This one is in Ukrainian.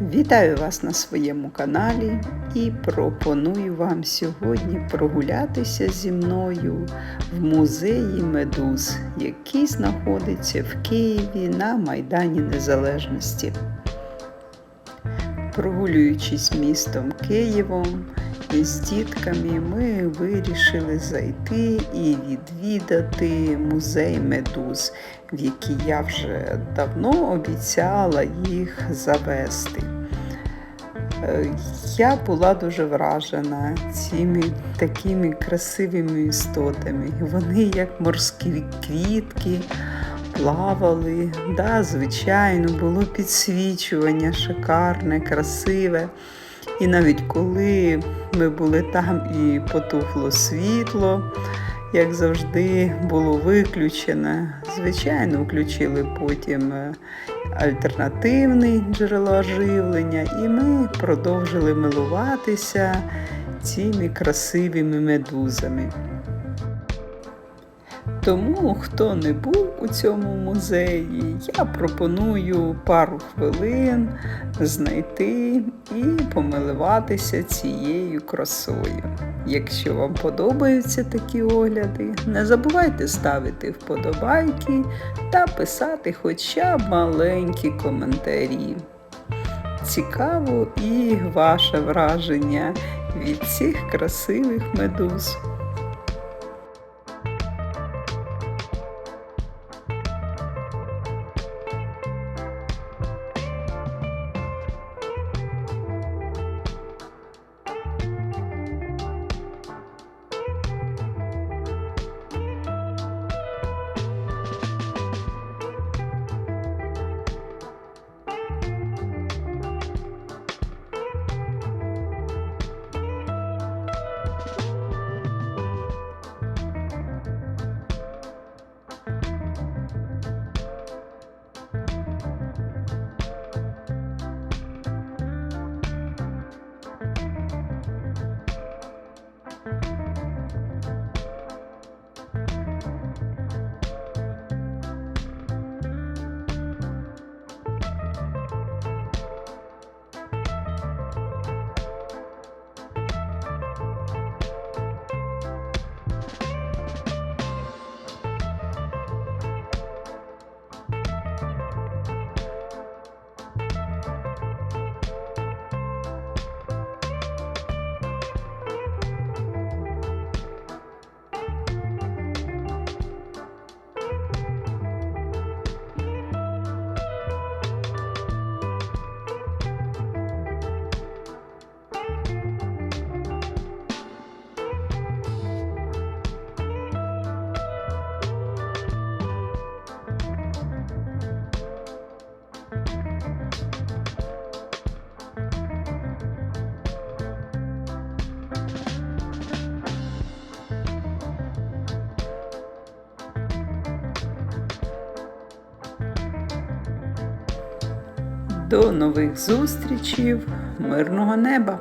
Вітаю вас на своєму каналі і пропоную вам сьогодні прогулятися зі мною в музеї медуз, який знаходиться в Києві на Майдані Незалежності. Прогулюючись містом Києвом з дітками, ми вирішили зайти і відвідати музей медуз, в який я вже давно обіцяла їх завести. Е, Я була дуже вражена цими такими красивими істотами. Вони, як морські квітки, плавали. Да, звичайно, було підсвічування шикарне, красиве. І навіть коли ми були там і потухло світло, як завжди, було виключене. Звичайно, включили потім е, альтернативне джерело живлення, і ми продовжили милуватися цими красивими медузами. Тому, хто не був у цьому музеї, я пропоную пару хвилин знайти і помилуватися цією красою. Якщо вам подобаються такі огляди, не забувайте ставити вподобайки та писати хоча б маленькі коментарі. Цікаво і ваше враження від цих красивих медуз. До нових зустрічей, мирного неба!